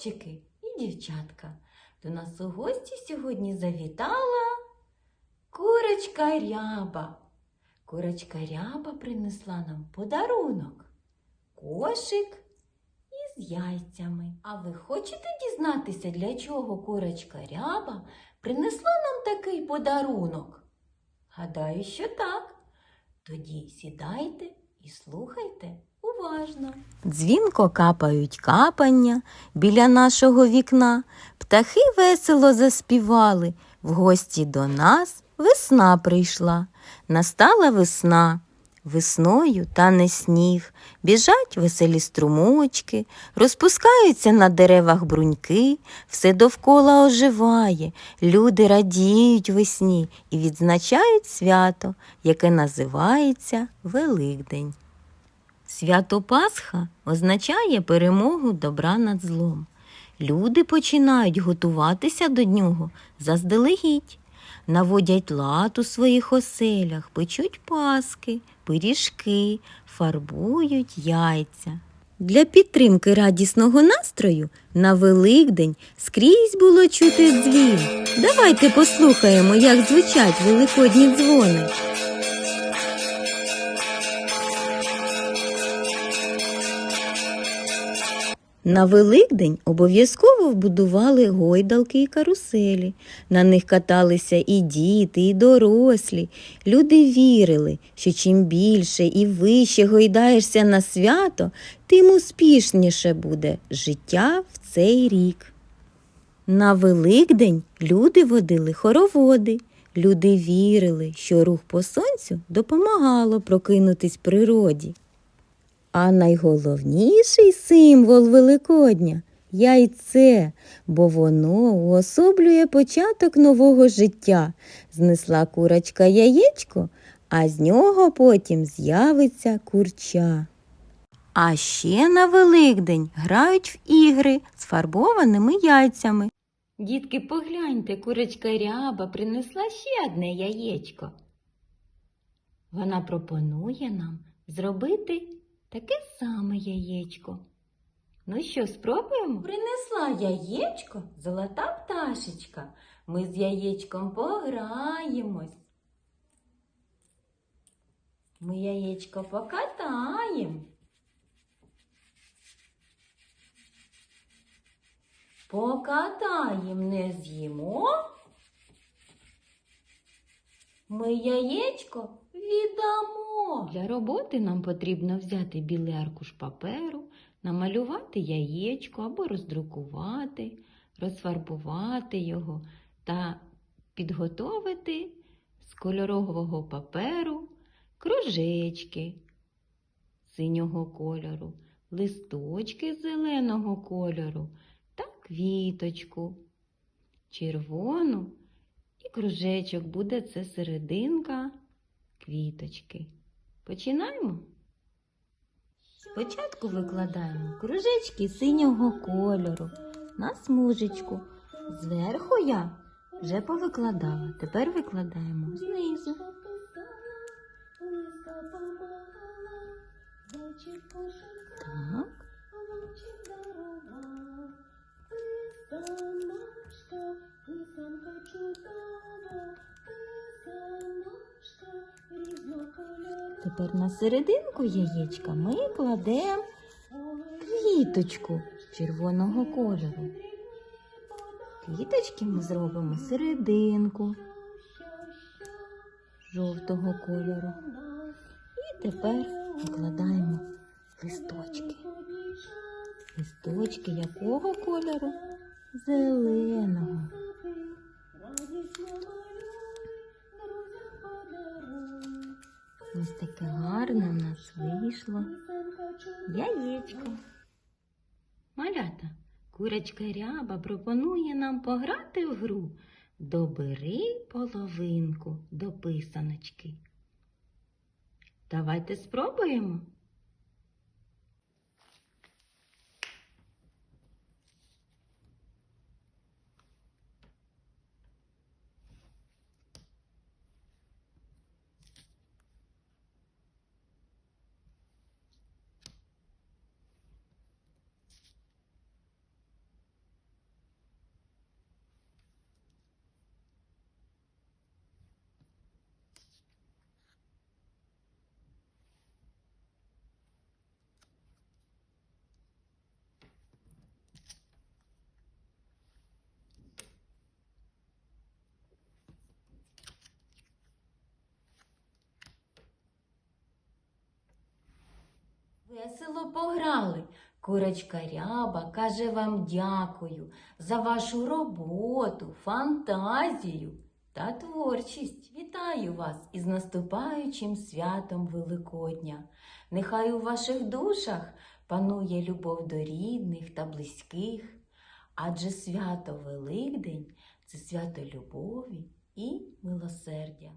хлопчики і дівчатка. До нас у гості сьогодні завітала курочка ряба. Курочка ряба принесла нам подарунок. Кошик із яйцями. А ви хочете дізнатися, для чого курочка ряба принесла нам такий подарунок? Гадаю, що так. Тоді сідайте і слухайте уважно. Дзвінко капають капання біля нашого вікна. Птахи весело заспівали. В гості до нас весна прийшла. Настала весна. Весною тане сніг, біжать веселі струмочки, розпускаються на деревах бруньки, все довкола оживає, люди радіють весні і відзначають свято, яке називається Великдень. Свято Пасха означає перемогу добра над злом. Люди починають готуватися до нього заздалегідь, наводять лад у своїх оселях, печуть паски, пиріжки, фарбують яйця. Для підтримки радісного настрою на Великдень скрізь було чути дзвін. Давайте послухаємо, як звучать великодні дзвони. На Великдень обов'язково вбудували гойдалки і каруселі. На них каталися і діти, і дорослі. Люди вірили, що чим більше і вище гойдаєшся на свято, тим успішніше буде життя в цей рік. На Великдень люди водили хороводи. Люди вірили, що рух по сонцю допомагало прокинутись природі. А найголовніший символ Великодня яйце, бо воно уособлює початок нового життя. Знесла курочка яєчко, а з нього потім з'явиться курча. А ще на Великдень грають в ігри з фарбованими яйцями. Дітки, погляньте, курочка ряба принесла ще одне яєчко. Вона пропонує нам зробити таке саме яєчко. Ну що, спробуємо? Принесла яєчко золота пташечка. Ми з яєчком пограємось. Ми яєчко покатаємо. Покатаєм не з'їмо. Ми яєчко віддамо. Для роботи нам потрібно взяти білий аркуш паперу, намалювати яєчко або роздрукувати, розфарбувати його та підготовити з кольорового паперу кружечки синього кольору, листочки зеленого кольору та квіточку червону і кружечок буде це серединка квіточки. Починаємо. Спочатку викладаємо кружечки синього кольору на смужечку. Зверху я вже повикладала. Тепер викладаємо знизу. Так. Тепер на серединку яєчка ми кладемо квіточку червоного кольору. Квіточки ми зробимо серединку жовтого кольору. І тепер викладаємо листочки. Листочки якого кольору? Зеленого. Ось таке гарне в нас вийшло. Яєчко. Малята, курочка ряба пропонує нам пограти в гру. Добери половинку до писаночки. Давайте спробуємо. Весело пограли. Курочка ряба каже вам дякую за вашу роботу, фантазію та творчість. Вітаю вас із наступаючим святом Великодня. Нехай у ваших душах панує любов до рідних та близьких, адже свято Великдень це свято любові і милосердя.